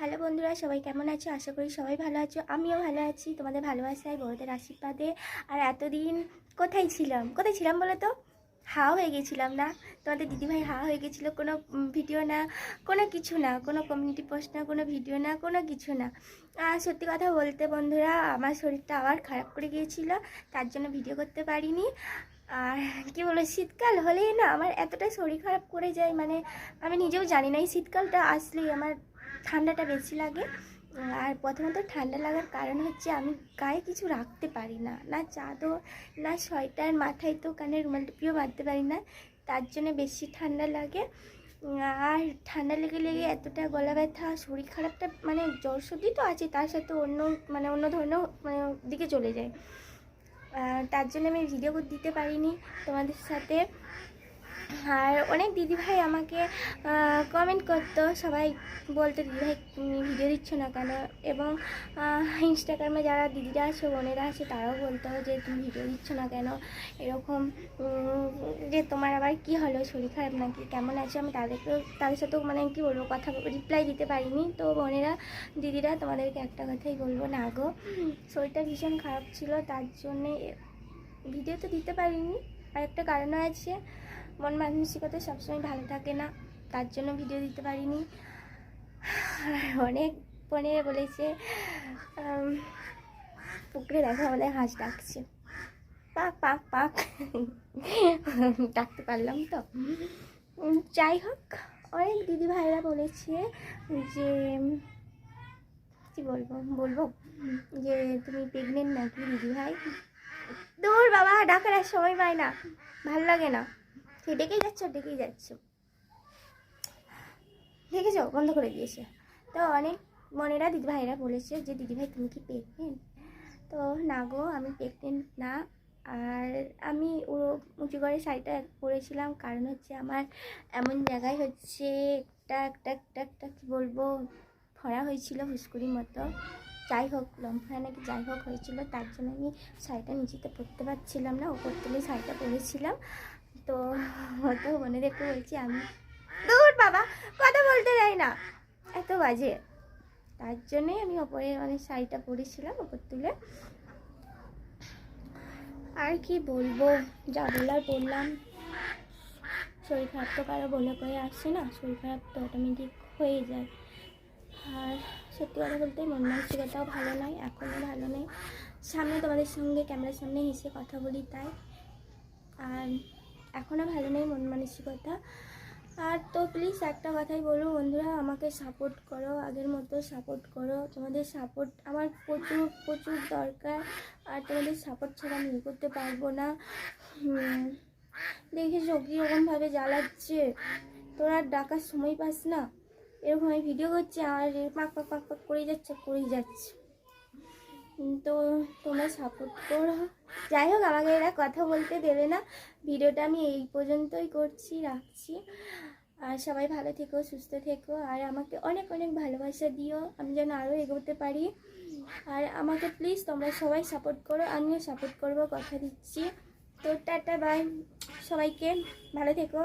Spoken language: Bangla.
হ্যালো বন্ধুরা, সবাই কেমন আছো? আশা করি সবাই ভালো আছো। আমিও ভালো আছি, তোমাদের ভালোবাসায় বড়দের আশীর্বাদে। আর এতদিন কোথায় ছিলাম? কোথায় ছিলাম বলো তো? হা হয়ে গেছিলাম না? তোমাদের দিদিভাই হা হয়ে গেছিল, কোনো ভিডিও না, কোনো কিছু না, কোনো কমিউনিটি পোস্ট না, কোনো ভিডিও না, কোনো কিছু না। আর সত্যি কথা বলতে বন্ধুরা, আমার শরীরটা আবার খারাপ করে গিয়েছিল, তার জন্য ভিডিও করতে পারিনি। আর কি বলো শীতকাল হলেই না, আমার এতটাই শরীর খারাপ করে যায় মানে আমি নিজেও জানি না এই শীতকালটা আসলেই আমার ঠান্ডাটা বেশি লাগে। আর প্রথমত ঠান্ডা লাগার কারণ হচ্ছে আমি গায়ে কিছু রাখতে পারি না। না চাদর, না সোয়েটার, মাথায় তো কানে রুমাল টুপিও বাঁধতে পারি না। তার জন্য বেশি ঠান্ডা লাগে। আর ঠান্ডা লেগে লেগে এতটা গলা ব্যথা, শরীর খারাপটা মানে জ্বর সর্দি তো আছে, তার সাথে অন্য মানে অন্য ধরনের মানে দিকে চলে যায়। তার জন্য আমি ভিডিও দিতে পারিনি তোমাদের সাথে। আর অনেক দিদিভাই আমাকে কমেন্ট করতো, সবাই বলতো, দিদিভাই, তুমি ভিডিও দিচ্ছ না কেন? এবং ইনস্টাগ্রামে যারা দিদিরা আছে, বোনেরা আছে, তারাও বলতো যে, তুমি ভিডিও দিচ্ছ না কেন? এরকম যে, তোমার আবার কি হলো? শরীর খারাপ নাকি? কেমন আছে? আমি তাদেরকেও, তাদের সাথেও মানে কি বলব, কথা রিপ্লাই দিতে পারিনি। তো বোনেরা, দিদিরা, তোমাদেরকে একটা কথাই বলব, না গো, শরীরটা ভীষণ খারাপ ছিল, তার জন্যে ভিডিও তো দিতে পারিনি। আর একটা কারণও আছে মন মানসিকতা সবসময় ভালো থাকে না, তার জন্য ভিডিও দিতে পারিনি। অনেক বোনেরা বলেছে পুকুরে দেখা বলে হাঁস ডাকছে। পাক পাক পাক। ডাকতে পারলাম তো। যাই হোক, অনেক দিদি ভাইরা বলেছে যে, কি বলব বলব? যে, তুমি প্রেগনেন্ট নাকি দিদি ভাই দূর বাবা, ডাকার সময় পায় না। ভালো লাগে না। সে ডেকেই যাচ্ছ? ডেকেই যাচ্ছ। দেখেছ? বন্ধ করে দিয়েছে। তো অনেক মনেরা দিদিভাইরা বলেছে যে, দিদিভাই, তুমি কি প্রেগনেন্ট তো না গো, আমি প্রেগনেন্ট না। আর আমি উ- উঁচু করে শাড়িটা পরেছিলাম। কারণ হচ্ছে আমার এমন জায়গায় হচ্ছে একটা একটা একটা একটা, কী বলব ফড়া হয়েছিল হুস্কুরির মতো। যাই হোক, লম্ফা নাকি যাই হোক হয়েছিল, তার জন্য আমি শাড়িটা নিচেতে পরতে পারছিলাম না। ওপর তুলে শাড়িটা পরেছিলাম। তো তো বোনেদেরকে বলছি আমি। দূর বাবা, কথা বলতে দেয় না। এত বাজে। তার জন্যই আমি ওপরে মানে শাড়িটা পরেছিলাম ওপর তুলে। আর কি বলব যা বলার বললাম শরীর খারাপ তো কারও বলে কয়ে আসছে না, শরীর খারাপ তো অটোমেটিক হয়ে যায়। আর সত্যি কথা বলতে মন মানসিকতাও ভালো নয় এখনও ভালো নেই। সামনে তোমাদের সঙ্গে, ক্যামেরার সামনে হেসে কথা বলি, তাই। এখনও ভালো নেই মন মানসিকতা। আর তো প্লিজ একটা কথাই বলব বন্ধুরা, আমাকে সাপোর্ট করো, আগের মতো সাপোর্ট করো। তোমাদের সাপোর্ট আমার প্রচুর প্রচুর দরকার। আর তোমাদের সাপোর্ট ছাড়া আমি করতে পারব না। দেখেছ কীরকমভাবে জ্বালাচ্ছে? তোরা ডাকার সময় পাস না। এরকম আমি ভিডিও করছি, আর পাক পাক পাক পাক করেই যাচ্ছে করেই যাচ্ছে। তো তোমরা সাপোর্ট করো। যাই হোক, আমাকে এরা কথা বলতে দেবে না। ভিডিওটা আমি এই পর্যন্তই করছি, রাখছি। আর সবাই ভালো থেকো, সুস্থ থেকো। আর আমাকে অনেক অনেক ভালোবাসা দিও। আমি যেন আরও এগোতে পারি। আর আমাকে প্লিজ তোমরা সবাই সাপোর্ট করো। আমিও সাপোর্ট করব, কথা দিচ্ছি। তো টাটা বাই সবাইকে ভালো থেকো।